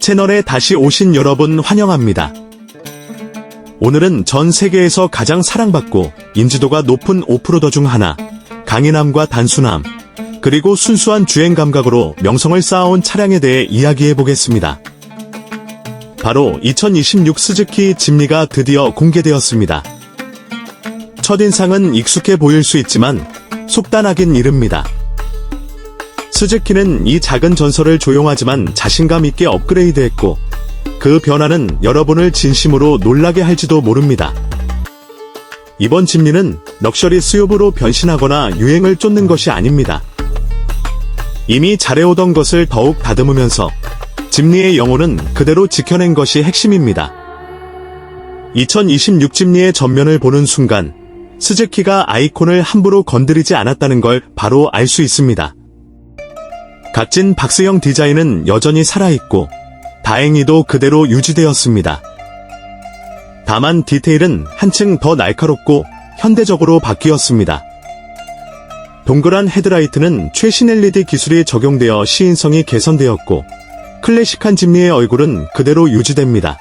채널에 다시 오신 여러분 환영합니다. 오늘은 전 세계에서 가장 사랑받고 인지도가 높은 오프로더 중 하나, 강인함과 단순함, 그리고 순수한 주행 감각으로 명성을 쌓아온 차량에 대해 이야기해 보겠습니다. 바로 2026 스즈키 짐니가 드디어 공개되었습니다. 첫인상은 익숙해 보일 수 있지만 속단하긴 이릅니다. 스즈키는 이 작은 전설을 조용하지만 자신감 있게 업그레이드했고 그 변화는 여러분을 진심으로 놀라게 할지도 모릅니다. 이번 짐리는 럭셔리 수요부로 변신하거나 유행을 쫓는 것이 아닙니다. 이미 잘해오던 것을 더욱 다듬으면서 짐리의 영혼은 그대로 지켜낸 것이 핵심입니다. 2026 짐리의 전면을 보는 순간 스즈키가 아이콘을 함부로 건드리지 않았다는 걸 바로 알 수 있습니다. 각진 박스형 디자인은 여전히 살아있고 다행히도 그대로 유지되었습니다. 다만 디테일은 한층 더 날카롭고 현대적으로 바뀌었습니다. 동그란 헤드라이트는 최신 LED 기술이 적용되어 시인성이 개선되었고 클래식한 짐리의 얼굴은 그대로 유지됩니다.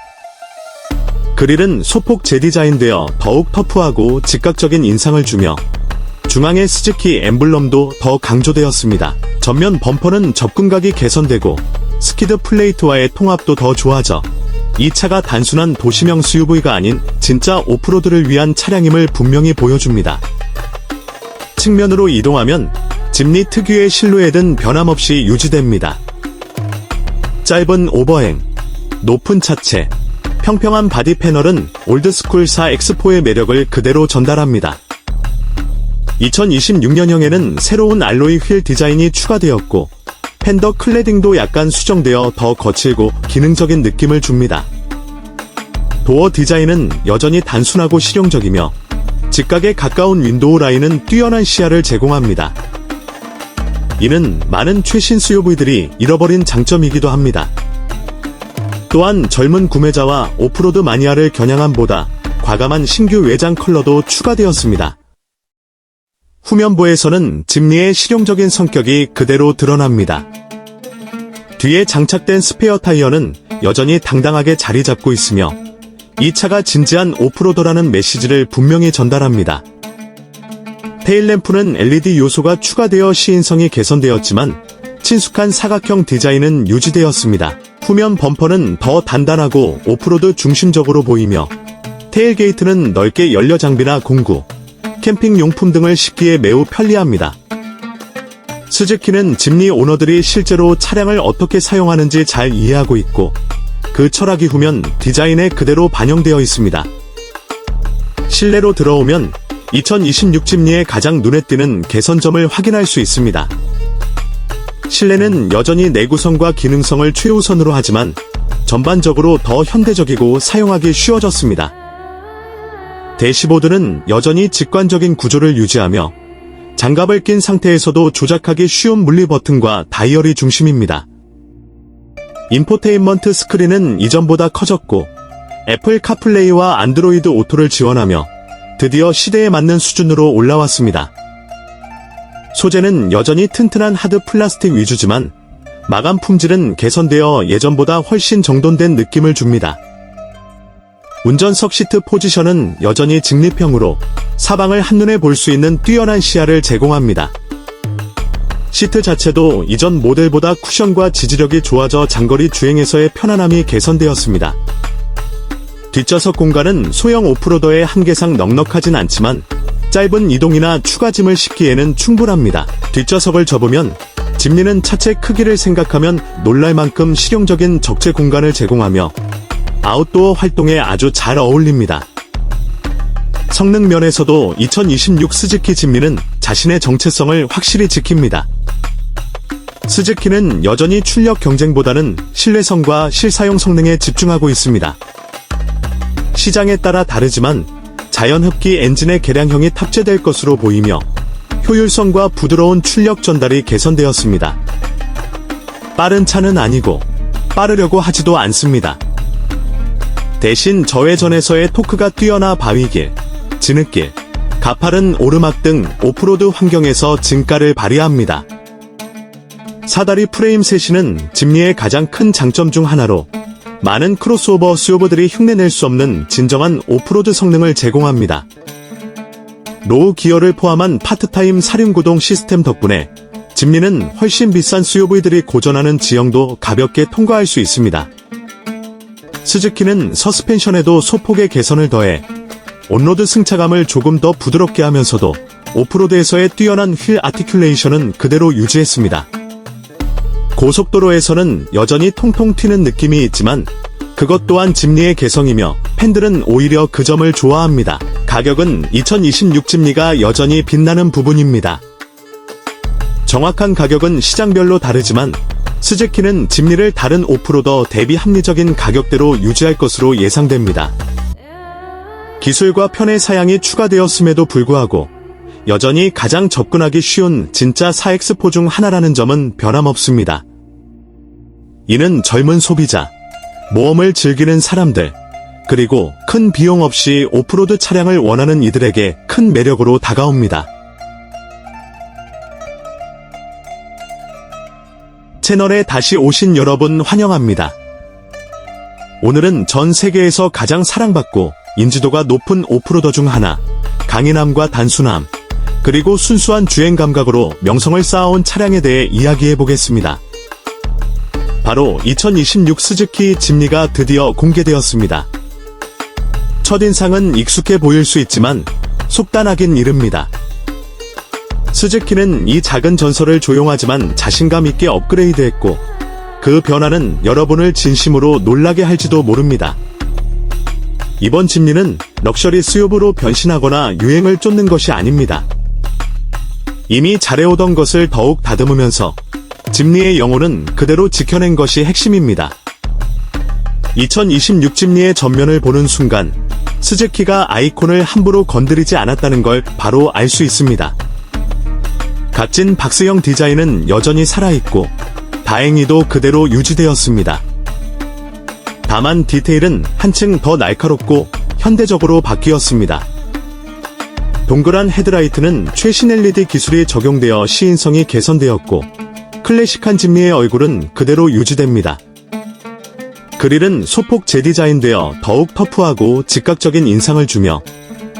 그릴은 소폭 재디자인되어 더욱 터프하고 즉각적인 인상을 주며 중앙의 스즈키 엠블럼도 더 강조되었습니다. 전면 범퍼는 접근각이 개선되고 스키드 플레이트와의 통합도 더 좋아져 이 차가 단순한 도시명 SUV가 아닌 진짜 오프로드를 위한 차량임을 분명히 보여줍니다. 측면으로 이동하면 짐리 특유의 실루엣은 변함없이 유지됩니다. 짧은 오버행, 높은 차체, 평평한 바디 패널은 올드스쿨 4 X4의 매력을 그대로 전달합니다. 2026년형에는 새로운 알로이 휠 디자인이 추가되었고 팬더 클레딩도 약간 수정되어 더 거칠고 기능적인 느낌을 줍니다. 도어 디자인은 여전히 단순하고 실용적이며 직각에 가까운 윈도우 라인은 뛰어난 시야를 제공합니다. 이는 많은 최신 SUV들이 잃어버린 장점이기도 합니다. 또한 젊은 구매자와 오프로드 마니아를 겨냥함보다 과감한 신규 외장 컬러도 추가되었습니다. 후면부에서는 짐리의 실용적인 성격이 그대로 드러납니다. 뒤에 장착된 스페어 타이어는 여전히 당당하게 자리 잡고 있으며 이 차가 진지한 오프로더라는 메시지를 분명히 전달합니다. 테일램프는 LED 요소가 추가되어 시인성이 개선되었지만 친숙한 사각형 디자인은 유지되었습니다. 후면 범퍼는 더 단단하고 오프로드 중심적으로 보이며 테일게이트는 넓게 열려 장비나 공구, 캠핑 용품 등을 싣기에 매우 편리합니다. 스즈키는 짐리 오너들이 실제로 차량을 어떻게 사용하는지 잘 이해하고 있고 그 철학이 후면 디자인에 그대로 반영되어 있습니다. 실내로 들어오면 2026 짐리의 가장 눈에 띄는 개선점을 확인할 수 있습니다. 실내는 여전히 내구성과 기능성을 최우선으로 하지만 전반적으로 더 현대적이고 사용하기 쉬워졌습니다. 대시보드는 여전히 직관적인 구조를 유지하며 장갑을 낀 상태에서도 조작하기 쉬운 물리 버튼과 다이얼이 중심입니다. 인포테인먼트 스크린은 이전보다 커졌고 애플 카플레이와 안드로이드 오토를 지원하며 드디어 시대에 맞는 수준으로 올라왔습니다. 소재는 여전히 튼튼한 하드 플라스틱 위주지만 마감 품질은 개선되어 예전보다 훨씬 정돈된 느낌을 줍니다. 운전석 시트 포지션은 여전히 직립형으로 사방을 한눈에 볼 수 있는 뛰어난 시야를 제공합니다. 시트 자체도 이전 모델보다 쿠션과 지지력이 좋아져 장거리 주행에서의 편안함이 개선되었습니다. 뒷좌석 공간은 소형 오프로더의 한계상 넉넉하진 않지만 짧은 이동이나 추가 짐을 싣기에는 충분합니다. 뒷좌석을 접으면 짐리는 차체 크기를 생각하면 놀랄 만큼 실용적인 적재 공간을 제공하며 아웃도어 활동에 아주 잘 어울립니다. 성능 면에서도 2026 스즈키 진미는 자신의 정체성을 확실히 지킵니다. 스즈키는 여전히 출력 경쟁보다는 신뢰성과 실사용 성능에 집중하고 있습니다. 시장에 따라 다르지만 자연 흡기 엔진의 개량형이 탑재될 것으로 보이며 효율성과 부드러운 출력 전달이 개선되었습니다. 빠른 차는 아니고 빠르려고 하지도 않습니다. 대신 저회전에서의 토크가 뛰어나 바위길, 진흙길, 가파른 오르막 등 오프로드 환경에서 진가를 발휘합니다. 사다리 프레임 셋이는 짐리의 가장 큰 장점 중 하나로 많은 크로스오버 수요버들이 흉내낼 수 없는 진정한 오프로드 성능을 제공합니다. 로우 기어를 포함한 파트타임 사륜구동 시스템 덕분에 짐리는 훨씬 비싼 수요부들이 고전하는 지형도 가볍게 통과할 수 있습니다. 스즈키는 서스펜션에도 소폭의 개선을 더해 온로드 승차감을 조금 더 부드럽게 하면서도 오프로드에서의 뛰어난 휠 아티큘레이션은 그대로 유지했습니다. 고속도로에서는 여전히 통통 튀는 느낌이 있지만 그것 또한 짐리의 개성이며 팬들은 오히려 그 점을 좋아합니다. 가격은 2026 짐리가 여전히 빛나는 부분입니다. 정확한 가격은 시장별로 다르지만 스즈키는 짐리를 다른 오프로더 대비 합리적인 가격대로 유지할 것으로 예상됩니다. 기술과 편의 사양이 추가되었음에도 불구하고 여전히 가장 접근하기 쉬운 진짜 4X4 중 하나라는 점은 변함없습니다. 이는 젊은 소비자, 모험을 즐기는 사람들, 그리고 큰 비용 없이 오프로드 차량을 원하는 이들에게 큰 매력으로 다가옵니다. 채널에 다시 오신 여러분 환영합니다. 오늘은 전 세계에서 가장 사랑받고 인지도가 높은 오프로더 중 하나, 강인함과 단순함, 그리고 순수한 주행 감각으로 명성을 쌓아온 차량에 대해 이야기해 보겠습니다. 바로 2026 스즈키 짐리가 드디어 공개되었습니다. 첫인상은 익숙해 보일 수 있지만 속단하긴 이릅니다. 스즈키는 이 작은 전설을 조용하지만 자신감 있게 업그레이드했고 그 변화는 여러분을 진심으로 놀라게 할지도 모릅니다. 이번 짐리는 럭셔리 수요부로 변신하거나 유행을 쫓는 것이 아닙니다. 이미 잘해오던 것을 더욱 다듬으면서 짐리의 영혼은 그대로 지켜낸 것이 핵심입니다. 2026 짐리의 전면을 보는 순간 스즈키가 아이콘을 함부로 건드리지 않았다는 걸 바로 알 수 있습니다. 갓진 박스형 디자인은 여전히 살아있고 다행히도 그대로 유지되었습니다. 다만 디테일은 한층 더 날카롭고 현대적으로 바뀌었습니다. 동그란 헤드라이트는 최신 LED 기술이 적용되어 시인성이 개선되었고 클래식한 진미의 얼굴은 그대로 유지됩니다. 그릴은 소폭 재디자인되어 더욱 터프하고 즉각적인 인상을 주며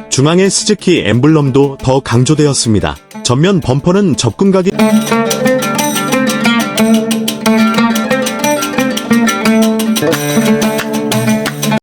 중앙의 스즈키 엠블럼도 더 강조되었습니다. 전면 범퍼는 접근각이